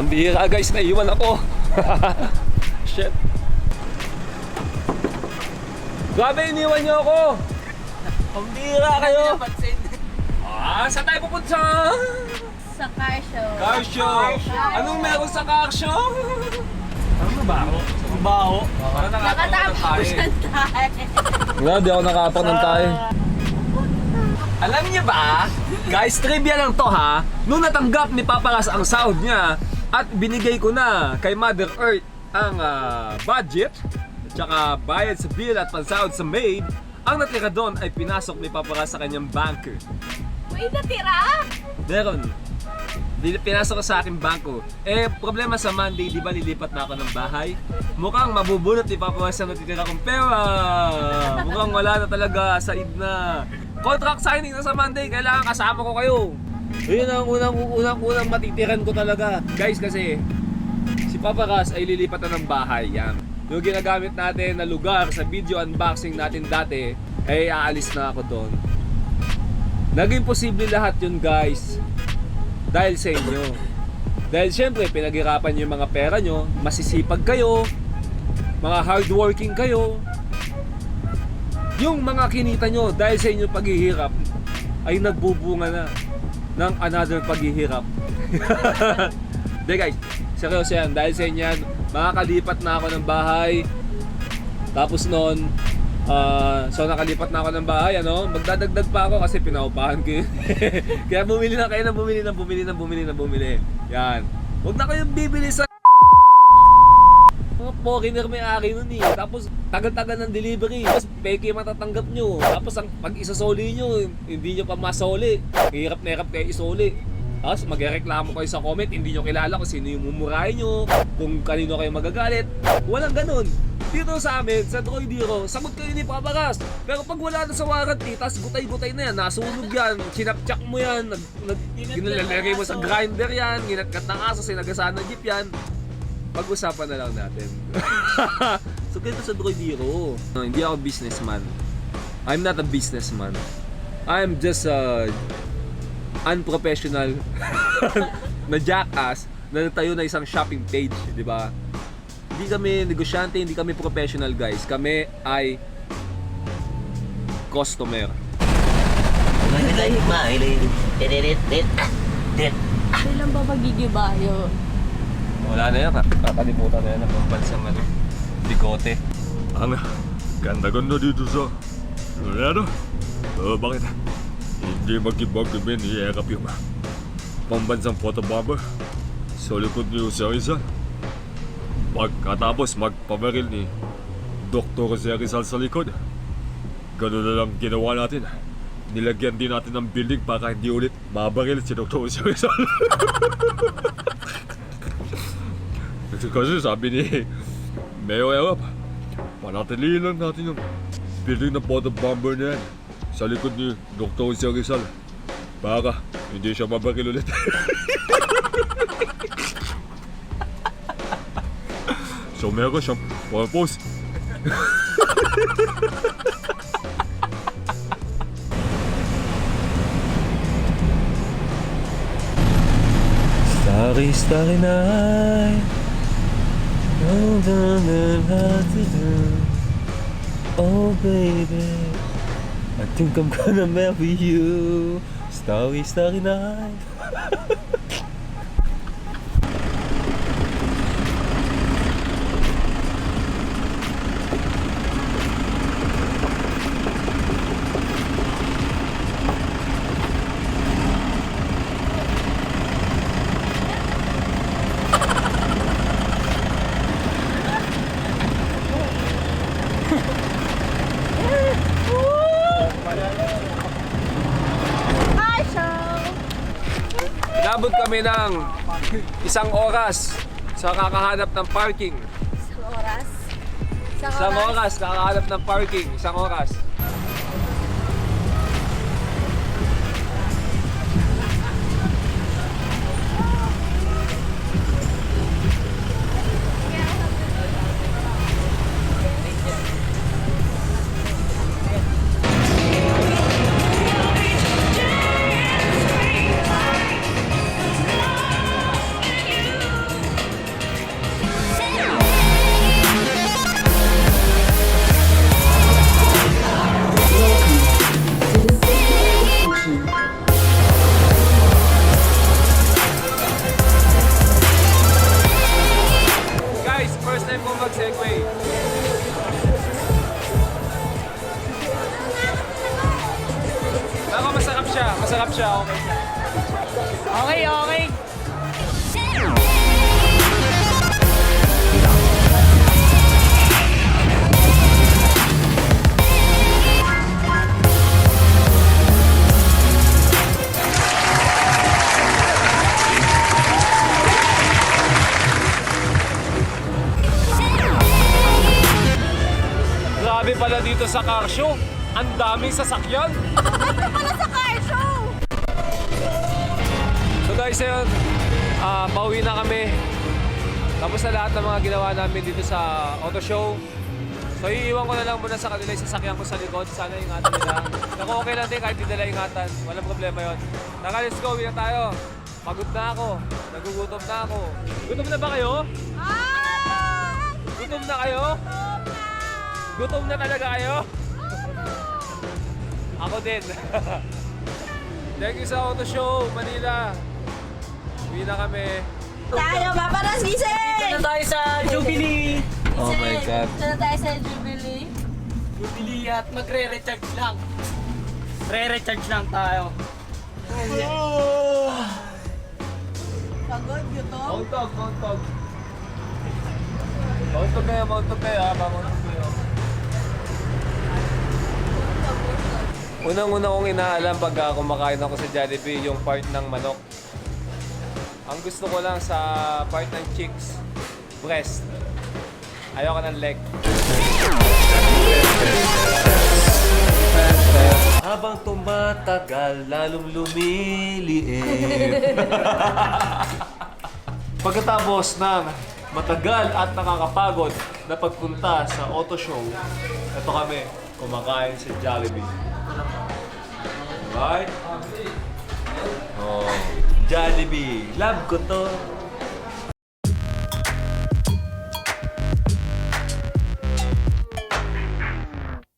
Ang bihira guys, naiwan ako. Shit. Grabe, iniwan niyo ako. Ang bihira kayo. Ah, saan tayo pupunta? Sa car show. Car show. Anong meron sa car show? Ano ba ako? Ang baho. Parang Nakatapos siya tayo. Nga, di ako nakapak ng tayo. Alam niya ba? Guys, trivia lang to ha. Nung natanggap ni Paparas ang sahod niya at binigay ko na kay Mother Earth ang ah, budget at saka bayad sa bill at pansahod sa maid, ang natira doon ay pinasok ni Paparas sa kanyang banker. May natira? Meron. Pinasok ko sa aking bangko. Eh, problema sa Monday, di ba lilipat na ako ng bahay? Mukhang mabubunot ni Papa Wes ang natitira kong pera. Mukhang wala na talaga, said na. Contract signing na sa Monday, kailangan kasama ko kayo. Yun ang unang, unang, unang matitiran ko talaga. Guys, kasi si Papa Ras ay lilipat na ng bahay. Yan. Yung ginagamit natin na lugar sa video unboxing natin dati, ay aalis na ako doon. Naging posible lahat yun guys dahil sa inyo. Dahil syempre, pinaghirapan nyo yung mga pera nyo, masisipag kayo, mga hardworking kayo. Yung mga kinita nyo dahil sa inyong paghihirap ay nagbubunga na ng another paghihirap. Hindi guys, seryoso yan. Dahil sa inyo yan, makakalipat na ako ng bahay. Tapos noon, ah, so nakalipat na ako ng bahay, ano? Magdadagdag pa ako kasi pinaupahan ko yun. Kaya bumili na kayo ng bumili ng bumili ng bumili ng bumili. Yan. Huwag na kayong bibili sa mga foreigner may ari nun eh. Tapos tagal-tagal ng delivery. Tapos peke matatanggap nyo. Tapos ang pag isasoli nyo, hindi nyo pa masoli. Hirap na hirap kayo isoli. Tapos magreklamo kayo sa comment, hindi nyo kilala kung sino yung mumurahin nyo, kung kanino kayo magagalit. Walang ganun. Dito sa amin, sa Droidero, sagot kayo ni Paparas. Pero pag wala na sa warranty, tas gutay-gutay na yan, nasunog yan, sinapchak mo yan, nag, nag, ginalalagay mo sa grinder yan, ginatkat ng aso, sinagasaan ng jeep yan, pag-usapan na lang natin. so ganito sa Droidero. No, hindi ako businessman. I'm not a businessman. I'm just a unprofessional na jackass na natayo na isang shopping page, di ba? Hindi kami negosyante, hindi kami professional guys. Kami ay customer. Kailan ba magigibayo? Wala na yan, kakalimutan na yan ang bansang ano, bigote. Ang ganda-ganda dito sa Lorado. Uh, bakit? Hindi mag-ibag-ibig ni Erap yung pambansang photobomber sa likod ni Jose Rizal. Pagkatapos magpabaril ni Dr. Jose Rizal sa likod. Ganun na lang ginawa natin. Nilagyan din natin ng building para hindi ulit mabaril si Dr. Jose Rizal. Kasi sabi ni Mayor Erap, Panatilihin lang natin yung building ng photo bomber na yan sa likod ni Dr. Jose Rizal para hindi siya mabakil ulit. so meron siyang purpose. Starry, starry night. Oh, baby, I think I'm gonna marry you. Starry, starry night. kami ng isang oras sa kakahanap ng parking. Isang oras? Isang Isang oras kakahanap ng parking. Isang oras. Okay, okay. Grabe pala dito sa car show. Ang daming sasakyan. Para sa Guys, ayun, ah pauwi na kami. Tapos na lahat ng mga ginawa namin dito sa auto show. So iiwan ko na lang muna sa kanila yung sasakyan ko sa likod. Sana ingatan nila. Naku, okay lang din kahit hindi nila ingatan. Walang problema yon. Naka, let's go. Uwi na tayo. Pagod na ako. Nagugutom na ako. Gutom na ba kayo? Ah! Gutom na kayo? Gutom na talaga kayo? Ako din. Thank you sa auto show, Manila. Uwi na kami. Tayo, paparas gising! Dito tayo sa Jubilee. Oh my God. Ito na tayo sa Jubilee. Jubilee at magre-recharge lang. Re-recharge lang tayo. Pagod, gutom. Mountog, mountog. Mountog kayo, mountog kayo ha, mountog kayo. Unang-una kong inaalam pag ah, kumakain ako sa Jollibee, yung part ng manok. Ang gusto ko lang sa part ng chicks, breast. Ayoko ng leg. Habang tumatagal, lalong lumiliit. Pagkatapos ng matagal at nakakapagod na pagpunta sa auto show, ito kami, kumakain sa Jollibee. Right? Oh, Jollibee. Love ko to.